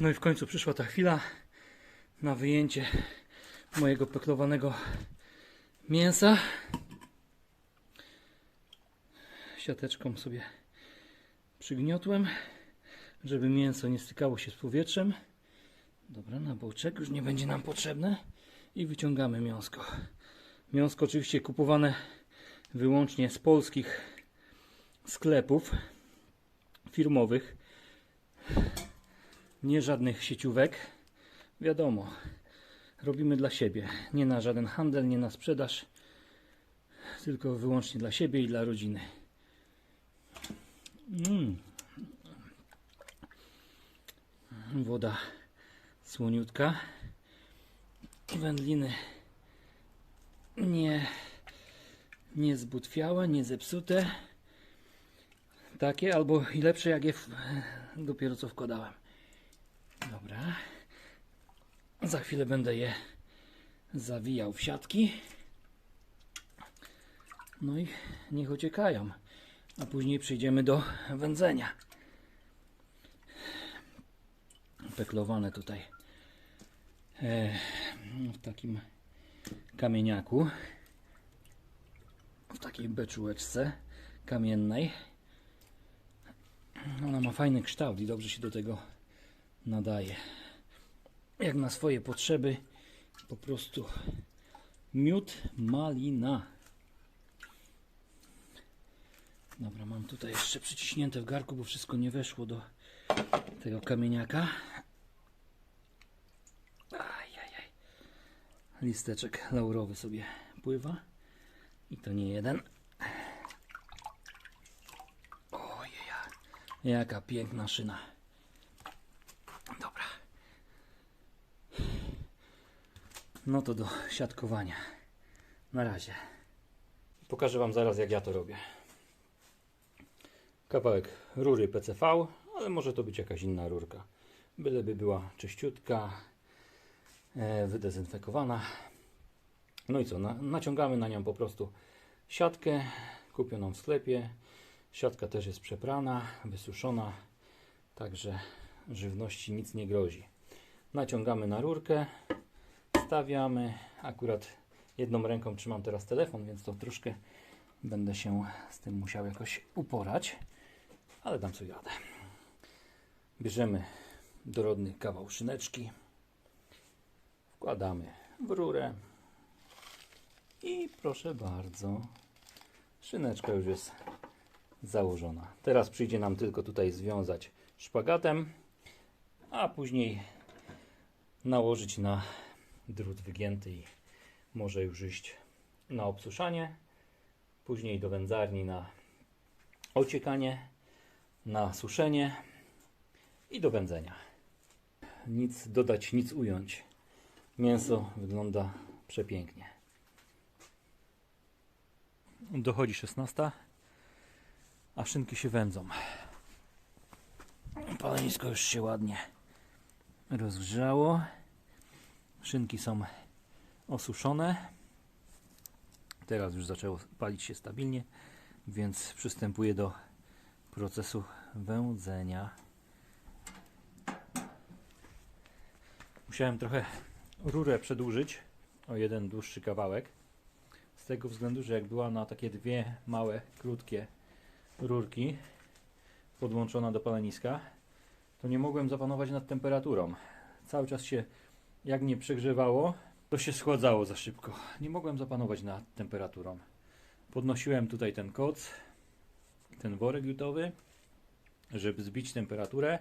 No i w końcu przyszła ta chwila na wyjęcie mojego peklowanego mięsa. Siateczką sobie przygniotłem, żeby mięso nie stykało się z powietrzem. Dobra, na boczek już nie będzie nam potrzebne i wyciągamy miąsko. Miąsko oczywiście kupowane wyłącznie z polskich sklepów firmowych. Nie żadnych sieciówek. Wiadomo, robimy dla siebie. Nie na żaden handel, nie na sprzedaż, tylko wyłącznie dla siebie i dla rodziny. Mm. Woda słoniutka. Wędliny nie, nie zbutwiałe, nie zepsute. Takie albo i lepsze jak je dopiero co wkładałem. Dobra. Za chwilę będę je zawijał w siatki. No i niech ociekają. A później przejdziemy do wędzenia. Peklowane tutaj e, w takim kamieniaku. W takiej beczułeczce kamiennej. Ona ma fajny kształt i dobrze się do tego nadaje. Jak na swoje potrzeby, po prostu miód malina. Dobra, mam tutaj jeszcze przyciśnięte w garku, bo wszystko nie weszło do tego kamieniaka. Ajajaj. Listeczek laurowy sobie pływa. I to nie jeden. Ojeja. Jaka piękna szyna. Dobra. No to do siatkowania. Na razie. Pokażę Wam zaraz, jak ja to robię. Kawałek rury PCV, ale może to być jakaś inna rurka. Byleby była czyściutka, e, wydezynfekowana. No i co? Na, naciągamy na nią po prostu siatkę kupioną w sklepie. Siatka też jest przeprana, wysuszona, także żywności nic nie grozi. Naciągamy na rurkę, stawiamy. Akurat jedną ręką trzymam teraz telefon, więc to troszkę będę się z tym musiał jakoś uporać, ale dam sobie radę. Bierzemy dorodny kawał szyneczki, wkładamy w rurę i proszę bardzo, szyneczka już jest założona. Teraz przyjdzie nam tylko tutaj związać szpagatem, a później nałożyć na drut wygięty i może już iść na obsuszanie, później do wędzarni na ociekanie, na suszenie i do wędzenia. Nic dodać, nic ująć. Mięso wygląda przepięknie. Dochodzi 16, a szynki się wędzą. Palenisko już się ładnie rozgrzało. Szynki są osuszone. Teraz już zaczęło palić się stabilnie, więc przystępuję do procesu wędzenia. Musiałem trochę rurę przedłużyć o jeden dłuższy kawałek. Z tego względu, że jak była na takie dwie małe, krótkie rurki podłączona do paleniska, to nie mogłem zapanować nad temperaturą. Cały czas się, jak nie przegrzewało, to się schładzało za szybko. Nie mogłem zapanować nad temperaturą. Podnosiłem tutaj ten koc, ten worek jutowy, żeby zbić temperaturę.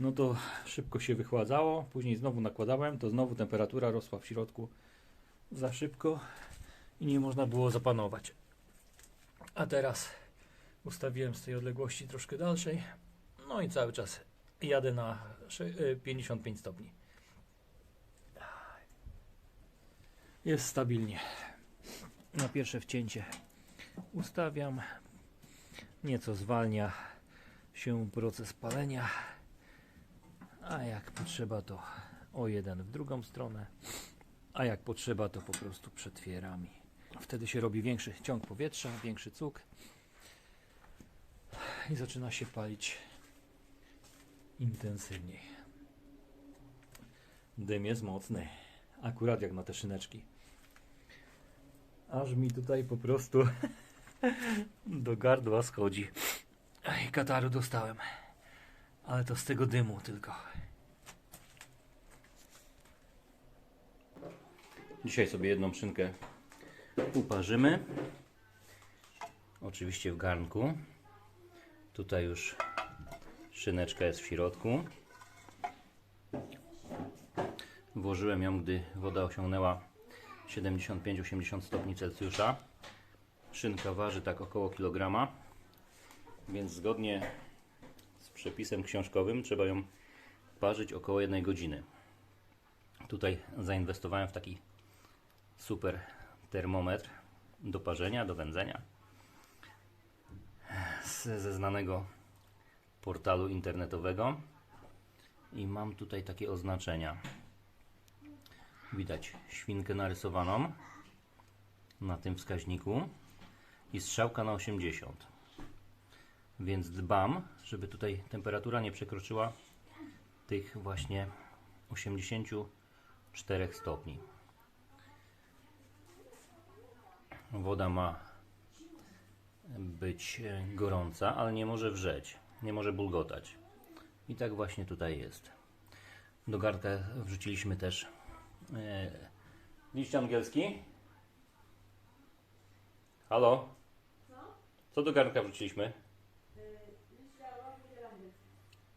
No to szybko się wychładzało. Później znowu nakładałem, to znowu temperatura rosła w środku za szybko i nie można było zapanować. A teraz ustawiłem z tej odległości troszkę dalszej. No i cały czas jadę na sze- y, 55 stopni. Jest stabilnie. Na pierwsze wcięcie ustawiam. Nieco zwalnia się proces palenia. A jak potrzeba to o jeden w drugą stronę. A jak potrzeba to po prostu przetwierami. Wtedy się robi większy ciąg powietrza, większy cuk i zaczyna się palić intensywniej. Dym jest mocny. Akurat jak na te szyneczki. Aż mi tutaj po prostu do gardła schodzi. Ej, kataru dostałem. Ale to z tego dymu tylko. Dzisiaj sobie jedną szynkę uparzymy. Oczywiście w garnku. Tutaj już szyneczka jest w środku. Włożyłem ją, gdy woda osiągnęła 75-80 stopni Celsjusza. Szynka waży tak około kilograma, więc zgodnie z przepisem książkowym trzeba ją parzyć około 1 godziny. Tutaj zainwestowałem w taki super termometr do parzenia, do wędzenia ze znanego portalu internetowego i mam tutaj takie oznaczenia. Widać świnkę narysowaną na tym wskaźniku i strzałka na 80. Więc dbam, żeby tutaj temperatura nie przekroczyła tych właśnie 84 stopni. Woda ma być gorąca, ale nie może wrzeć, nie może bulgotać. I tak właśnie tutaj jest. Do garnka wrzuciliśmy też liść angielski. Halo? Co do garnka wrzuciliśmy?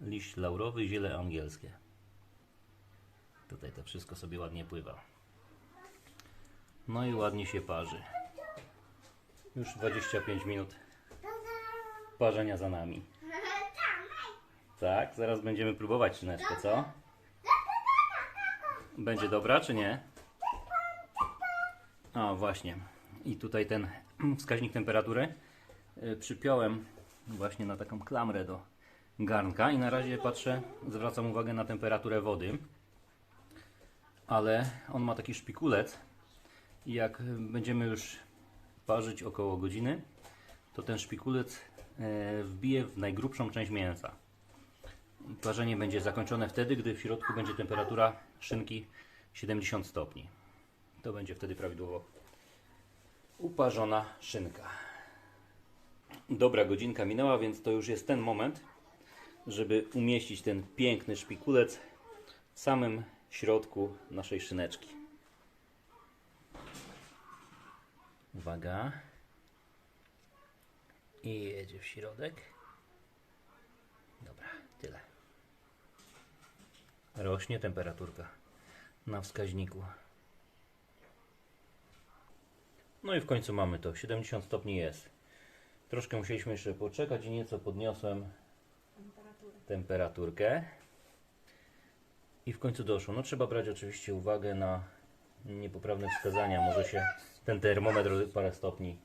Liść laurowy ziele angielskie. Tutaj to wszystko sobie ładnie pływa. No i ładnie się parzy. Już 25 minut parzenia za nami. Tak, zaraz będziemy próbować szyneczkę, co? Będzie dobra, czy nie? A, właśnie. I tutaj ten wskaźnik temperatury y, przypiąłem właśnie na taką klamrę do garnka i na razie patrzę, zwracam uwagę na temperaturę wody. Ale on ma taki szpikulec i jak będziemy już parzyć około godziny, to ten szpikulec e, wbije w najgrubszą część mięsa. Parzenie będzie zakończone wtedy, gdy w środku będzie temperatura szynki 70 stopni. To będzie wtedy prawidłowo uparzona szynka. Dobra godzinka minęła, więc to już jest ten moment, żeby umieścić ten piękny szpikulec w samym środku naszej szyneczki. Uwaga. I jedzie w środek. Dobra, tyle. Rośnie temperaturka na wskaźniku. No i w końcu mamy to. 70 stopni jest. Troszkę musieliśmy jeszcze poczekać i nieco podniosłem temperaturkę. I w końcu doszło. No trzeba brać oczywiście uwagę na niepoprawne wskazania. Może się ten termometr o parę stopni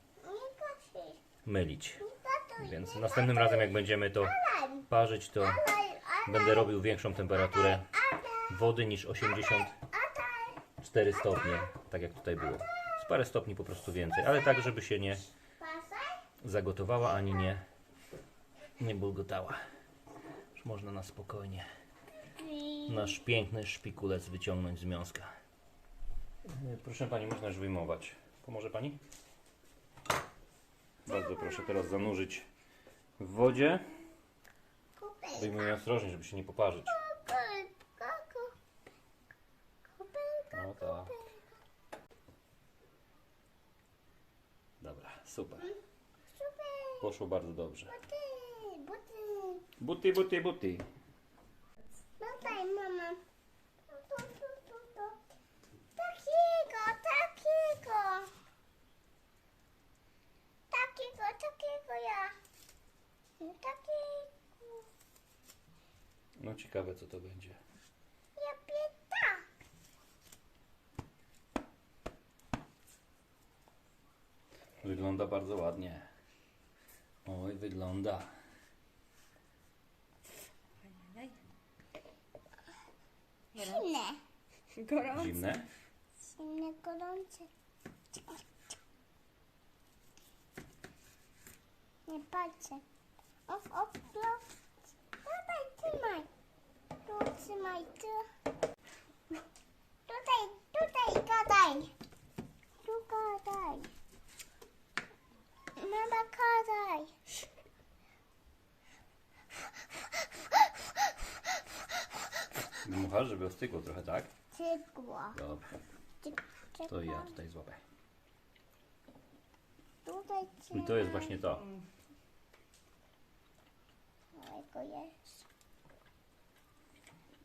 mylić. Więc następnym razem jak będziemy to parzyć, to będę robił większą temperaturę wody niż 84 stopnie, tak jak tutaj było. Z parę stopni po prostu więcej, ale tak, żeby się nie zagotowała ani nie, nie bulgotała. Już można na spokojnie nasz piękny szpikulec wyciągnąć z miąska. Proszę Pani, można już wyjmować. Pomoże Pani? Bardzo proszę teraz zanurzyć w wodzie. Wyjmuję ostrożnie, żeby się nie poparzyć. No tak. Dobra, super. Poszło bardzo dobrze. Buty, buty, buty. Tutaj mama. Tu, tu, tu, tu. Takiego, takiego. Takiego, takiego ja. Takiego. No ciekawe co to będzie. Wygląda bardzo ładnie. Oj, wygląda. Zimne. Gorąco. Zimne? Zimne, gorące. Nie patrzę. Of, of, of. Dawaj, trzymaj. Tu trzymaj, tu. gadaj. Tu gadaj. Mama gadaj. Dmuchasz, żeby ostygło trochę, tak? Cygła. Dobra. To ja tutaj złapę. Tutaj I to jest właśnie to. Małego jest.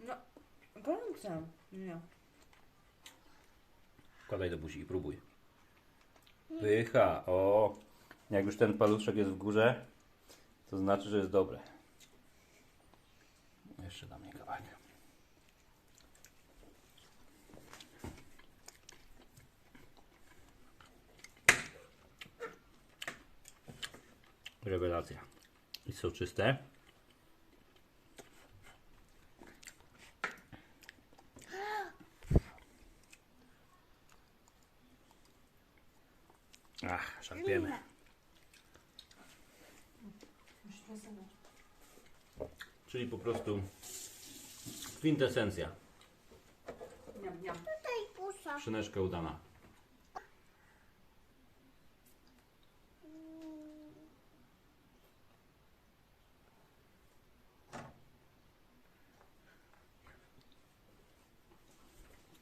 No, gorące. Nie. Wkładaj do buzi i próbuj. Pycha, o! Jak już ten paluszek jest w górze, to znaczy, że jest dobre. Jeszcze dam mnie kawałek. Rewelacja. I soczyste. Ach, szarpiemy. Czyli po prostu kwintesencja. Niam, niam. Tutaj pusa. Szyneczka udana.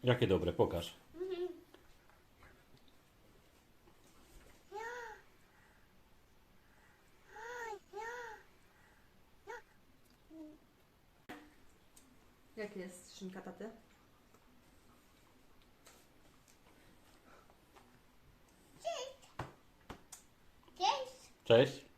Jakie dobre, pokaż. Jak jest szynka taty? Cześć. Cześć.